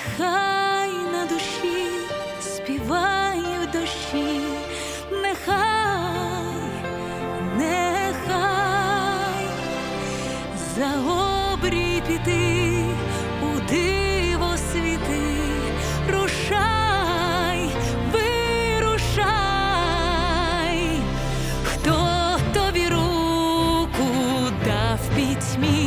нехай на душі співаю дощі, нехай, нехай за обрій піти у диво світи, рушай, вирушай, хто тобі руку дав пітьмі.